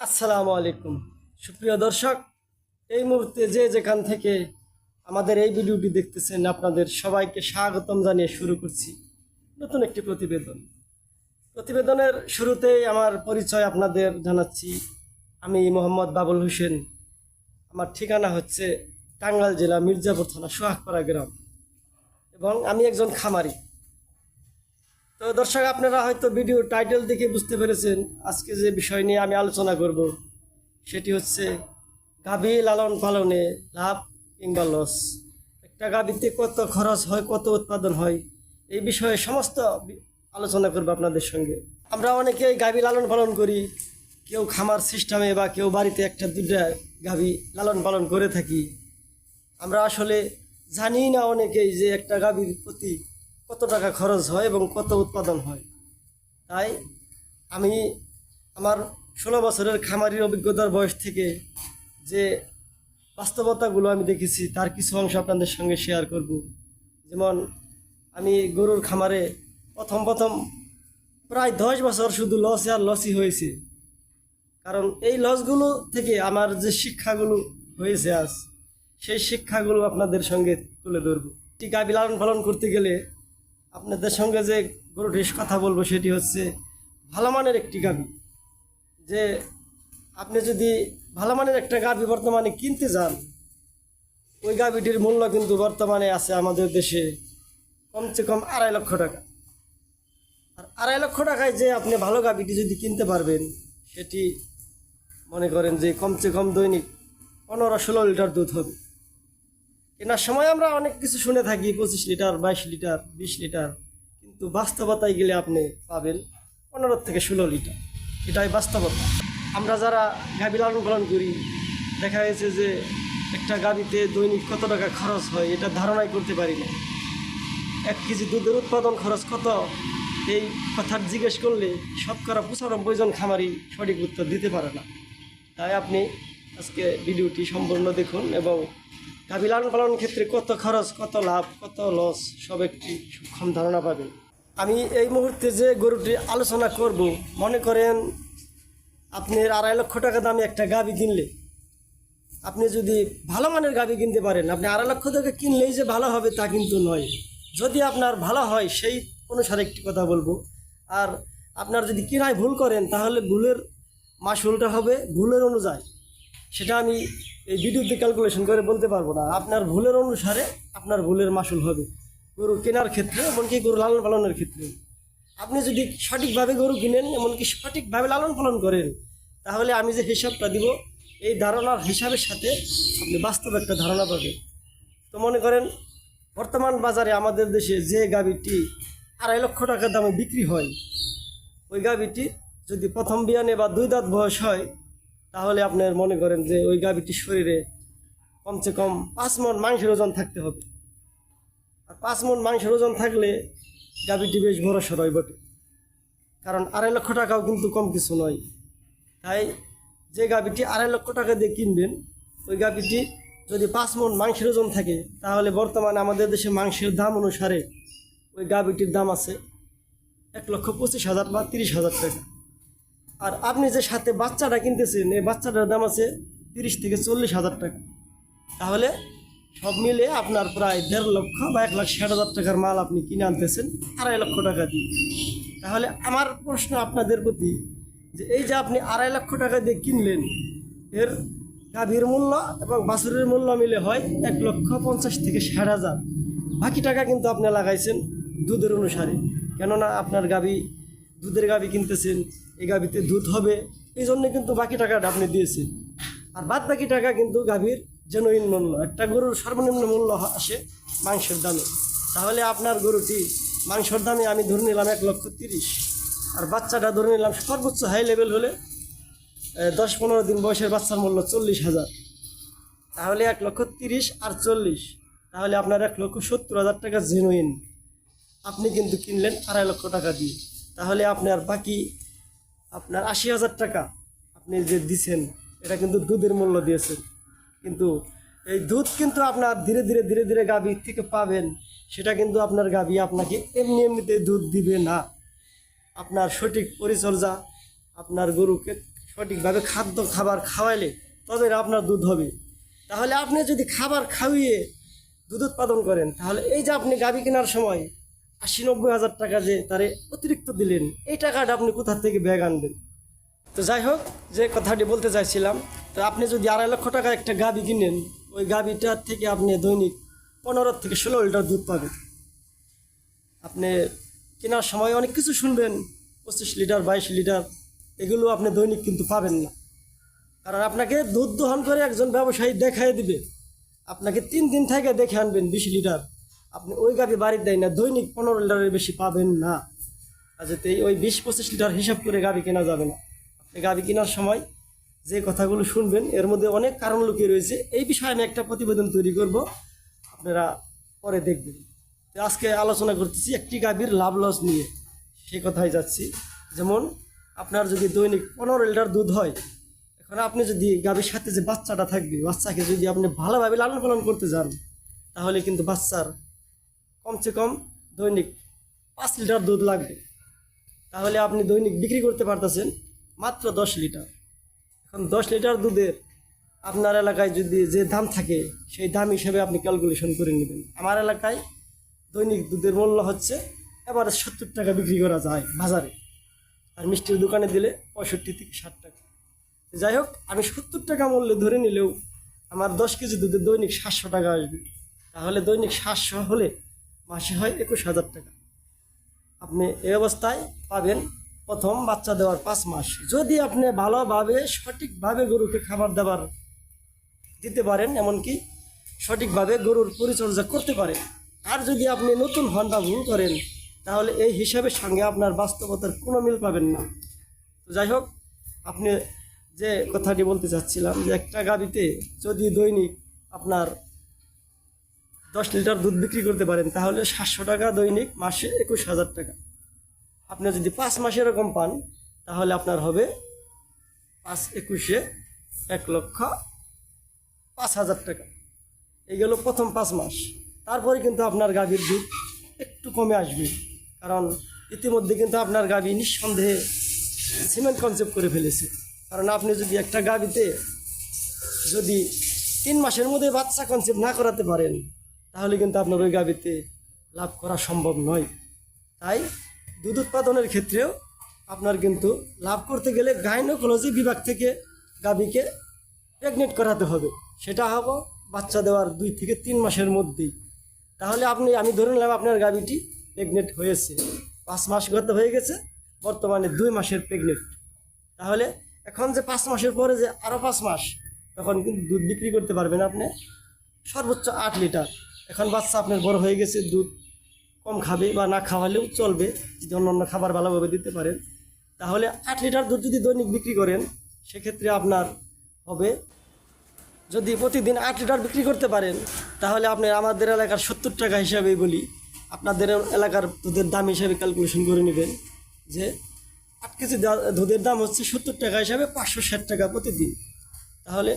আসসালামু আলাইকুম। সুপ্রিয় দর্শক, এই মুহূর্তে যে যেখান থেকে আমাদের এই ভিডিওটি দেখতেছেন, আপনাদের সবাইকে স্বাগতম জানিয়ে শুরু করছি নতুন একটি প্রতিবেদন। প্রতিবেদনের শুরুতেই আমার পরিচয় আপনাদের জানাচ্ছি। আমি মোহাম্মদ বাবুল হোসেন। আমার ঠিকানা হচ্ছে টাঙ্গাইল জেলা মির্জাপুর থানা সোহাগপাড়া গ্রাম। এবং আমি একজন খামারি। তো দর্শক, আপনারা হয়তো ভিডিও টাইটেল দেখে বুঝতে পেরেছেন আজকে যে বিষয় নিয়ে আমি আলোচনা করব। সেটি হচ্ছে গাভী লালন পালনে লাভ কিংবা লস। একটা গাভীতে কত খরচ হয়, কত উৎপাদন হয়, এই বিষয়ে সমস্ত আলোচনা করব আপনাদের সঙ্গে। আমরা অনেকেই গাভী লালন পালন করি। কেউ খামার সিস্টেমে বা কেউ বাড়িতে একটা দুটা গাভী লালন পালন করে থাকি। আমরা আসলে জানি না অনেকেই যে একটা গাভীর প্রতি কত টাকা খরচ হয় এবং কত উৎপাদন হয়। তাই আমি আমার ষোলো বছরের খামারির অভিজ্ঞতার বয়স থেকে যে বাস্তবতাগুলো আমি দেখেছি, তার কিছু অংশ আপনাদের সঙ্গে শেয়ার করব। যেমন আমি গরুর খামারে প্রথম প্রথম প্রায় দশ বছর শুধু লসে আর লসই হয়েছে। কারণ এই লসগুলো থেকে আমার যে শিক্ষাগুলো হয়েছে আজ, সেই শিক্ষাগুলো আপনাদের সঙ্গে তুলে ধরবো। গাভী লালন পালন করতে গেলে আপনাদের সঙ্গে যে গরুটির কথা বলব সেটি হচ্ছে ভালো মানের একটি গাভী। যে আপনি যদি ভালো মানের একটা গাভী বর্তমানে কিনতে যান, ওই গাভীটির মূল্য কিন্তু বর্তমানে আছে আমাদের দেশে কমসে কম আড়াই লক্ষ টাকা। আর আড়াই লক্ষ টাকায় যে আপনি ভালো গাভীটি যদি কিনতে পারবেন, সেটি মনে করেন যে কমসে কম দৈনিক পনেরো ষোলো লিটার দুধ হবে। কেনার সময় আমরা অনেক কিছু শুনে থাকি, পঁচিশ লিটার, বাইশ লিটার, বিশ লিটার। কিন্তু বাস্তবতায় গেলে আপনি পাবেন পনেরো থেকে ষোলো লিটার। এটাই বাস্তবতা। আমরা যারা গাভী লালন পালন করি, দেখা গেছে যে একটা গাড়িতে দৈনিক কত টাকা খরচ হয়, এটা ধারণাই করতে পারি না। এক কেজি দুধের উৎপাদন খরচ কত? এই কথা জিজ্ঞেস করলে শতকরা পঁচানব্বই জন খামারি সঠিক উত্তর দিতে পারে না। তাই আপনি আজকে ভিডিওটি সম্পূর্ণ দেখুন এবং গাভী লালন পালন ক্ষেত্রে কত খরচ, কত লাভ, কত লস, সব একটি সূক্ষ্ম ধারণা পাবেন। আমি এই মুহূর্তে যে গরুটি আলোচনা করব, মনে করেন আপনি আড়াই লক্ষ টাকা দামে একটা গাভী কিনলে। আপনি যদি ভালো মানের গাভী কিনতে পারেন, আপনি আড়াই লক্ষ টাকা কিনলেই যে ভালো হবে তা কিন্তু নয়। যদি আপনার ভালো হয়, সেই অনুসারে একটি কথা বলব। আর আপনার যদি কিনায় ভুল করেন, তাহলে ভুলের মাসুলটা হবে ভুলের অনুযায়ী। সেটা আমি এই ভিডিওতে ক্যালকুলেশন করে বলতে পারব না। আপনার ভুলের অনুসারে আপনার ভুলের মাসুল হবে। গরু কেনার ক্ষেত্রে, এমনকি গরু লালন পালনের ক্ষেত্রে। আপনি যদি সঠিকভাবে গরু কিনেন, এমনকি সঠিকভাবে লালন পালন করেন, তাহলে আমি যে হিসাবটা দিব, এই ধারণার হিসাবের সাথে আপনি বাস্তব একটা ধারণা পাবেন। তো মনে করেন, বর্তমান বাজারে আমাদের দেশে যে গাভীটি আড়াই লক্ষ টাকার দামে বিক্রি হয়, ওই গাভীটি যদি প্রথম বিয়ানে বা দুই দাঁত বয়স হয় তাহলে আপনার মনে করেন যে ওই গাভীটির শরীরে কমসে কম পাঁচ মন মাংসের ওজন থাকতে হবে। আর পাঁচ মন মাংসের ওজন থাকলে গাভীটি বেশ বড় সরয় বটে। কারণ আড়াই লক্ষ টাকাও কিন্তু কম কিছু নয়। তাই যে গাভীটি আড়াই লক্ষ টাকা দিয়ে কিনবেন, ওই গাভীটি যদি পাঁচ মন মাংসের ওজন থাকে, তাহলে বর্তমানে আমাদের দেশে মাংসের দাম অনুসারে ওই গাভীটির দাম আছে এক লক্ষ পঁচিশ হাজার বা তিরিশ হাজার টাকা। আর আপনি যে সাথে বাচ্চাটা কিনতেছেন, এই বাচ্চাটার দাম আছে তিরিশ থেকে চল্লিশ হাজার টাকা। তাহলে সব মিলে আপনার প্রায় দেড় লক্ষ বা এক লাখ ষাট হাজার টাকার মাল আপনি কিনে আনতেছেন, আড়াই লক্ষ টাকা দিয়ে। তাহলে আমার প্রশ্ন আপনাদের প্রতি, যে এই যে আপনি আড়াই লক্ষ টাকা দিয়ে কিনলেন, এর গাভীর মূল্য এবং বাছুরের মূল্য মিলে হয় এক লক্ষ পঞ্চাশ থেকে ষাট হাজার। বাকি টাকা কিন্তু আপনি লাগাইছেন দুধের অনুসারে। কেননা আপনার গাভী দুধের গাভী কিনতেছেন, এই গাভীতে দুধ হবে, এই জন্য কিন্তু বাকি টাকাটা আপনি দিয়েছেন। আর বাদ বাকি টাকা কিন্তু গাভীর জেনুইন মূল্য, একটা গরুর সর্বনিম্ন মূল্য আসে মাংসের দামে। তাহলে আপনার গরুটি মাংসের দামে আমি ধরে নিলাম এক লক্ষ তিরিশ। আর বাচ্চাটা ধরে নিলাম সর্বোচ্চ হাই লেভেল হলে দশ পনেরো দিন বয়সের বাচ্চার মূল্য চল্লিশ হাজার। তাহলে এক লক্ষ তিরিশ আর চল্লিশ, তাহলে আপনার এক লক্ষ সত্তর হাজার টাকা জেনুইন আপনি কিন্তু কিনলেন আড়াই লক্ষ টাকা দিয়ে। তাহলে আপনার বাকি আপনার আশি হাজার টাকা আপনি যে দিছেন, এটা কিন্তু দুধের মূল্য দিয়েছেন। কিন্তু এই দুধ কিন্তু আপনার ধীরে ধীরে ধীরে ধীরে গাভী থেকে পাবেন, সেটা কিন্তু আপনার গাভী আপনাকে এমনি এমনিতে দুধ দিবে না। আপনার সঠিক পরিচর্যা, আপনার গরুকে সঠিকভাবে খাদ্য খাবার খাওয়াইলে তবে আপনার দুধ হবে। তাহলে আপনি যদি খাবার খাওয়িয়ে দুধ উৎপাদন করেন, তাহলে এই যে আপনি গাভী কেনার সময় আশি নব্বই হাজার টাকা যে তারে অতিরিক্ত দিলেন, এই টাকাটা আপনি কোথা থেকে ব্যাগ আনবেন? তো যাই হোক, যে কথাটি বলতে চাইছিলাম, তো আপনি যদি আড়াই লক্ষ টাকা একটা গাবি কিনেন, ওই গাবিটার থেকে আপনি দৈনিক পনেরো থেকে ষোলো লিটার দুধ পাবেন। আপনি কেনার সময় অনেক কিছু শুনবেন, পঁচিশ লিটার, বাইশ লিটার, এগুলো আপনি দৈনিক কিন্তু পাবেন না। কারণ আপনাকে দুধ দহন করে একজন ব্যবসায়ী দেখাই দিবে। আপনাকে তিন দিন থেকে দেখে আনবেন বিশ লিটার। আপনি ওই গাভি বাড়ির দেয় না, দৈনিক পনেরো লিটারের বেশি পাবেন না। যাতে ওই বিশ পঁচিশ লিটার হিসাব করে গাভি কেনা যাবে না। আপনি গাভি কেনার সময় যে কথাগুলো শুনবেন, এর মধ্যে অনেক কারণ লুকিয়ে রয়েছে। এই বিষয়ে আমি একটা প্রতিবেদন তৈরি করব, আপনারা পরে দেখবেন। আজকে আলোচনা করতেছি একটি গাভীর লাভ লস নিয়ে। সে কথাই যাচ্ছি। যেমন, আপনার যদি দৈনিক পনেরো লিটার দুধ হয়, এখন আপনি যদি গাভীর সাথে যে বাচ্চাটা থাকবে, বাচ্চাকে যদি আপনি ভালোভাবে লালন পালন করতে যান, তাহলে কিন্তু বাচ্চার কমসে কম দৈনিক পাঁচ লিটার দুধ লাগবে। তাহলে আপনি দৈনিক বিক্রি করতে পারতেছেন মাত্র দশ লিটার। এখন দশ লিটার দুধের আপনার এলাকায় যদি যে দাম থাকে, সেই দাম হিসেবে আপনি ক্যালকুলেশন করে নেবেন। আমার এলাকায় দৈনিক দুধের মূল্য হচ্ছে এবারে সত্তর টাকা বিক্রি করা যায় বাজারে। আর মিষ্টির দোকানে দিলে পঁয়ষট্টি থেকে ষাট টাকা। যাই হোক, আমি সত্তর টাকা মূল্যে ধরে নিলেও আমার দশ কেজি দুধের দৈনিক সাতশো টাকা আসবে। তাহলে দৈনিক সাতশো হলে মাসে হয় একুশ হাজার টাকা। আপনি এই অবস্থায় পাবেন প্রথম বাচ্চা দেওয়ার পাঁচ মাস। যদি আপনি ভালোভাবে, সঠিকভাবে গরুকে খাবার দাবার দিতে পারেন, এমনকি সঠিকভাবে গরুর পরিচর্যা করতে পারেন। আর যদি আপনি নতুন হন বা ভুল করেন, তাহলে এই হিসাবের সঙ্গে আপনার বাস্তবতার কোনো মিল পাবেন না। যাই হোক, আপনি যে কথাটি বলতে চাচ্ছিলাম যে একটা গাড়িতে যদি দৈনিক আপনার দশ লিটার দুধ বিক্রি করতে পারেন, তাহলে সাতশো টাকা দৈনিক, মাসে একুশ হাজার টাকা। আপনি যদি পাঁচ মাসে এরকম পান, তাহলে আপনার হবে পাঁচ একুশে এক লক্ষ পাঁচ হাজার টাকা। এই গেল প্রথম পাঁচ মাস। তারপরে কিন্তু আপনার গাভীর দুধ একটু কমে আসবে, কারণ ইতিমধ্যে কিন্তু আপনার গাভী নিঃসন্দেহে সিমেন্ট কনসেপ্ট করে ফেলেছে। কারণ আপনি যদি একটা গাভীতে যদি তিন মাসের মধ্যে বাচ্চা কনসেপ্ট না করাতে পারেন তাহলে কিন্তু আপনার ওই গাভীতে লাভ করা সম্ভব নয়। তাই দুধ উৎপাদনের ক্ষেত্রেও আপনার কিন্তু লাভ করতে গেলে গাইনোকোলজি বিভাগ থেকে গাভীকে প্রেগনেন্ট করাতে হবে। সেটা হব বাচ্চা দেওয়ার দুই থেকে তিন মাসের মধ্যেই। তাহলে আপনি, আমি ধরে নিলাম আপনার গাভীটি প্রেগনেন্ট হয়েছে। পাঁচ মাস গত হয়ে গেছে, বর্তমানে দুই মাসের প্রেগনেন্ট তাহলে এখন যে পাঁচ মাসের পরে যে আরও পাঁচ মাস, তখন কিন্তু দুধ বিক্রি করতে পারবেন আপনি সর্বোচ্চ আট লিটার। এখন বাচ্চা আপনার বড় হয়ে গেছে, দুধ কম খাবে বা না খাওয়ালেও চলবে, যদি অন্য অন্য খাবার ভালোভাবে দিতে পারেন। তাহলে আট লিটার দুধ যদি দৈনিক বিক্রি করেন, সেক্ষেত্রে আপনার হবে, যদি প্রতিদিন আট লিটার বিক্রি করতে পারেন, তাহলে আপনি আমাদের এলাকার সত্তর টাকা হিসাবে বলি, আপনাদের এলাকার দুধের দাম হিসাবে ক্যালকুলেশন করে নেবেন, যে আট কেজি দুধের দাম হচ্ছে সত্তর টাকা হিসাবে পাঁচশো ষাট টাকা প্রতিদিন। তাহলে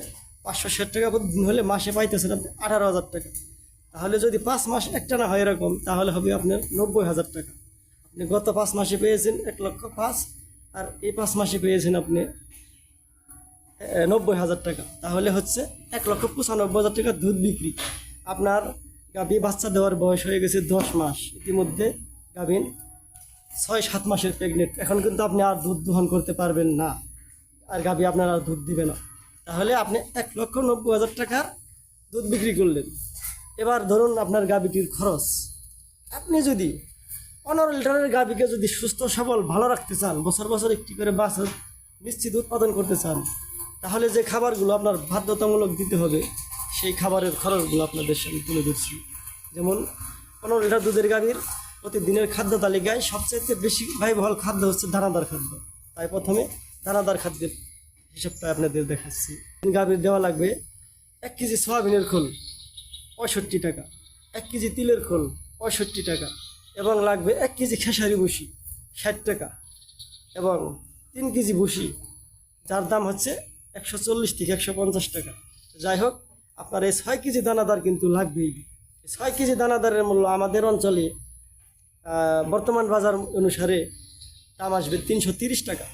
পাঁচশো ষাট টাকা প্রতিদিন হলে মাসে পাইতেছেন আপনি আঠারো হাজার টাকা। তাহলে যদি পাঁচ মাস একটা না হয় এরকম, তাহলে হবে আপনার নব্বই হাজার টাকা। আপনি গত পাঁচ মাসে পেয়েছেন এক লক্ষ পাঁচ, আর এই পাঁচ মাসে পেয়েছেন আপনি নব্বই হাজার টাকা। তাহলে হচ্ছে এক লক্ষ পঁচানব্বই হাজার টাকা দুধ বিক্রি। আপনার গাভী বাচ্চা দেওয়ার বয়স হয়ে গেছে দশ মাস। ইতিমধ্যে গাভীন ছয় সাত মাসের প্রেগনেন্ট এখন কিন্তু আপনি আর দুধ দোহন করতে পারবেন না। আর গাভী আপনার আর দুধ দিবে না। তাহলে আপনি এক লক্ষ নব্বই হাজার টাকার দুধ বিক্রি করলেন। এবার ধরুন আপনার গাভীটির খরচ। আপনি যদি পনেরো লিটারের গাভীকে যদি সুস্থ, সবল, ভালো রাখতে চান, বছর বছর একটি করে বাছর নিশ্চিত উৎপাদন করতে চান, তাহলে যে খাবারগুলো আপনার বাধ্যতামূলক দিতে হবে, সেই খাবারের খরচগুলো আপনাদের সামনে তুলে ধরছি। যেমন পনেরো লিটার দুধের গাভীর প্রতিদিনের খাদ্য তালিকায় সবচেয়ে বেশি ব্যয়বহুল খাদ্য হচ্ছে দানাদার খাদ্য। তাই প্রথমে দানাদার খাদ্যের হিসাবটা আপনাদের দেখাচ্ছি। গাভীর দেওয়া লাগবে এক কেজি সয়াবিনের খোল। পঁয়ষট্টি টাকা। এক কেজি তিলের খোল, পঁয়ষট্টি টাকা। এবং লাগবে এক কেজি খেসারি ভুসি ষাট টাকা। এবং তিন কেজি ভুসি যার দাম হচ্ছে একশো চল্লিশ থেকে একশো পঞ্চাশ টাকা। যাই হোক, আপনার এই ছয় কেজি দানাদার কিন্তু লাগবেই। ছয় কেজি দানাদারের মূল্য আমাদের অঞ্চলে বর্তমান বাজার অনুসারে দাম আসবে তিনশো তিরিশ টাকা।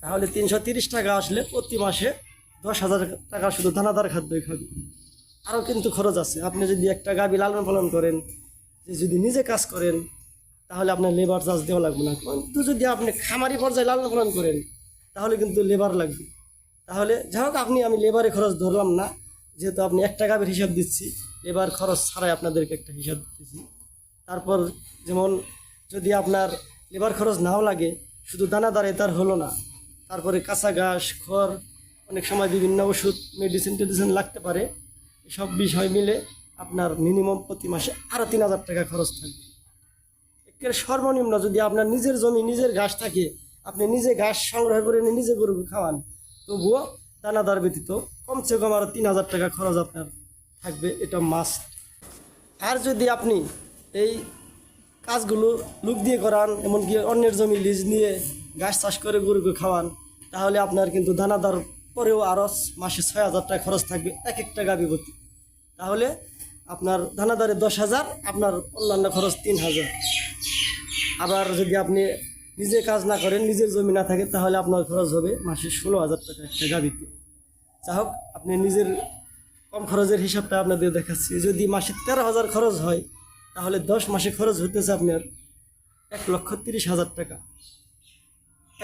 তাহলে তিনশো তিরিশ টাকা আসলে প্রতি মাসে দশ হাজার টাকা শুধু দানাদার খাদ্যই খাবে। আরও কিন্তু খরচ আছে। আপনি যদি একটা গাভী লালন পালন করেন, যে যদি নিজে কাজ করেন, তাহলে আপনার লেবার চার্জ দেওয়া লাগবে না। কিন্তু যদি আপনি খামারি পর্যায়ে লালন পালন করেন, তাহলে কিন্তু লেবার লাগবে। তাহলে যাই হোক, আপনি, আমি লেবারে খরচ ধরলাম না। যেহেতু আপনি একটা গাভীর হিসাব দিচ্ছি লেবার খরচ ছাড়াই আপনাদেরকে একটা হিসাব দিতেছি তারপর যেমন যদি আপনার লেবার খরচ নাও লাগে, শুধু দানাদারে তার হলো না। তারপরে কাঁচা ঘাস, খড়, অনেক সময় বিভিন্ন ওষুধ মেডিসিন টেডিসিন লাগতে পারে। সব বিষয় মিলে আপনার মিনিমাম প্রতি মাসে আরও তিন হাজার টাকা খরচ থাকবে। একের সর্বনিম্ন যদি আপনার নিজের জমি, নিজের ঘাস থাকে, আপনি নিজে ঘাস সংগ্রহ করে নিয়ে নিজে গরু খাওয়ান, তবুও দানাদার ব্যতীত কমসে কম আরও তিন হাজার টাকা খরচ আপনার থাকবে, এটা মাস্ট আর যদি আপনি এই কাজগুলো লুক দিয়ে করান, এমনকি অন্যের জমি লিজ নিয়ে ঘাস চাষ করে গরুকে খাওয়ান, তাহলে আপনার কিন্তু দানাদার পরেও আরও মাসে ছয় হাজার টাকা খরচ থাকবে এক একটা গাভী প্রতি। তাহলে আপনার দানাদারে দশ হাজার, আপনার অন্যান্য খরচ তিন হাজার। আবার যদি আপনি নিজে কাজ না করেন, নিজের জমি না থাকে, তাহলে আপনার খরচ হবে মাসে ষোলো হাজার টাকা একটা গাভীতে যা হোক, আপনি নিজের কম খরচের হিসাবটা আপনাদের দেখাচ্ছি। যদি মাসে তেরো হাজার খরচ হয়, তাহলে দশ মাসে খরচ হতেছে আপনার এক লক্ষ তিরিশ হাজার টাকা।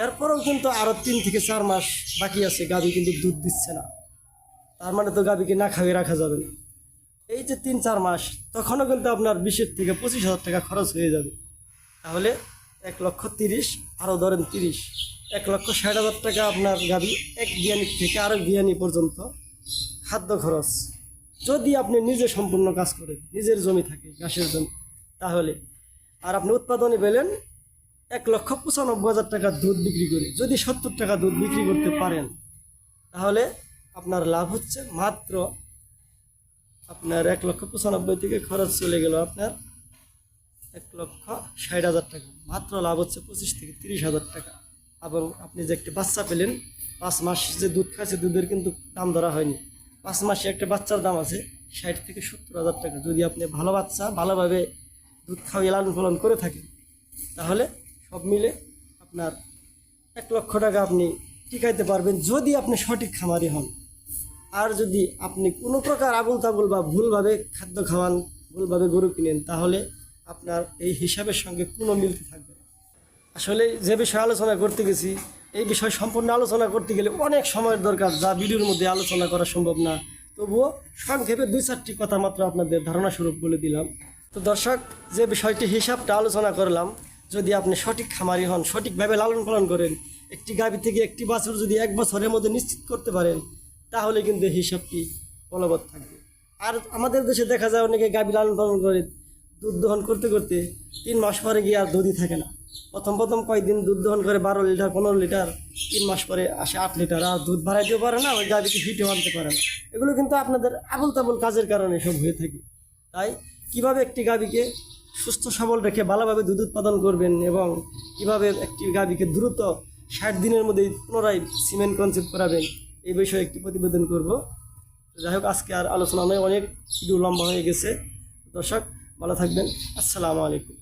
এরপরেও কিন্তু আরও তিন থেকে চার মাস বাকি আছে, গাভী কিন্তু দুধ দিচ্ছে না। তার মানে তো গাভীকে না খাইয়ে রাখা যাবে না। এই যে তিন চার মাস, তখনও কিন্তু আপনার বিশের থেকে পঁচিশ হাজার টাকা খরচ হয়ে যাবে। তাহলে এক লক্ষ তিরিশ আরও ধরেন তিরিশ, এক লক্ষ ষাট হাজার টাকা আপনার গাভী এক বিয়ানি থেকে আরও বিয়ানি পর্যন্ত খাদ্য খরচ। যদি আপনি নিজে সম্পূর্ণ কাজ করেন, নিজের জমি থাকে, ঘাসের জমি, তাহলে। আর আপনি উৎপাদনে পেলেন এক লক্ষ পঁচানব্বই হাজার টাকা দুধ বিক্রি করি। যদি সত্তর টাকা দুধ বিক্রি করতে পারেন, তাহলে আপনার লাভ হচ্ছে মাত্র আপনার এক লক্ষ পঁচানব্বই থেকে খরচ চলে গেল আপনার এক লক্ষ ষাট হাজার টাকা। মাত্র লাভ হচ্ছে পঁচিশ থেকে তিরিশ হাজার টাকা। এবং আপনি যে একটি বাচ্চা পেলেন, পাঁচ মাস যে দুধ খাচ্ছে দুধের কিন্তু দাম ধরা হয়নি। পাঁচ মাসে একটা বাচ্চার দাম আছে ষাট থেকে সত্তর হাজার টাকা। যদি আপনি ভালো বাচ্চা ভালোভাবে দুধ খাওয়িয়ে লালন পালন করে থাকেন, তাহলে সব মিলে আপনার এক লক্ষ টাকা আপনি টিকাইতে পারবেন যদি আপনি সঠিক খামারি হন। আর যদি আপনি কোনো প্রকার আবুল তাবুল বা ভুলভাবে খাদ্য খাওয়ান, ভুলভাবে গরু কিনেন, তাহলে আপনার এই হিসাবের সঙ্গে কোনো মিলতে থাকবে না। আসলে যে বিষয়ে আলোচনা করতে গেছি, এই বিষয় সম্পূর্ণ আলোচনা করতে গেলে অনেক সময়ের দরকার যা ভিডিওর মধ্যে আলোচনা করা সম্ভব না। তবুও সংক্ষেপে দুই চারটি কথা মাত্র আপনাদের ধারণা স্বরূপ বলে দিলাম। তো দর্শক, যে বিষয়টি হিসাবটা আলোচনা করলাম যদি আপনি সঠিক খামারি হন, সঠিকভাবে লালন পালন করেন, একটি গাভী থেকে একটি বাছুর যদি এক বছরের মধ্যে নিশ্চিত করতে পারেন, তাহলে কিন্তু হিসাবটি বলবৎ থাকবে। আর আমাদের দেশে দেখা যায় অনেকে গাভী লালন পালন করে দুধ দহন করতে করতে তিন মাস পরে গিয়ে আর দুধই থাকে না। প্রথম প্রথম কয়েকদিন দুধ দহন করে বারো লিটার, পনেরো লিটার, তিন মাস পরে আসে আট লিটার। আর দুধ বাড়াইতেও পারে না, ওই গাভীকে হিটেও আনতে পারে না। এগুলো কিন্তু আপনাদের আবুল তাবুল কাজের কারণে সব হয়ে থাকে। তাই কীভাবে একটি গাভীকে সুস্থ সবল রেখে ভালোভাবে দুধ উৎপাদন করবেন এবং কীভাবে একটি গাভীকে দ্রুত ষাট দিনের মধ্যে পুনরায় সিমেন্ট কনসেপ্ট করাবেন, এই বিষয়ে একটি প্রতিবেদন করব। যাই হোক, আজকে আর আলোচনা নয়, অনেক ভিডিও লম্বা হয়ে গেছে। দর্শক, ভালো থাকবেন। আসসালামু আলাইকুম।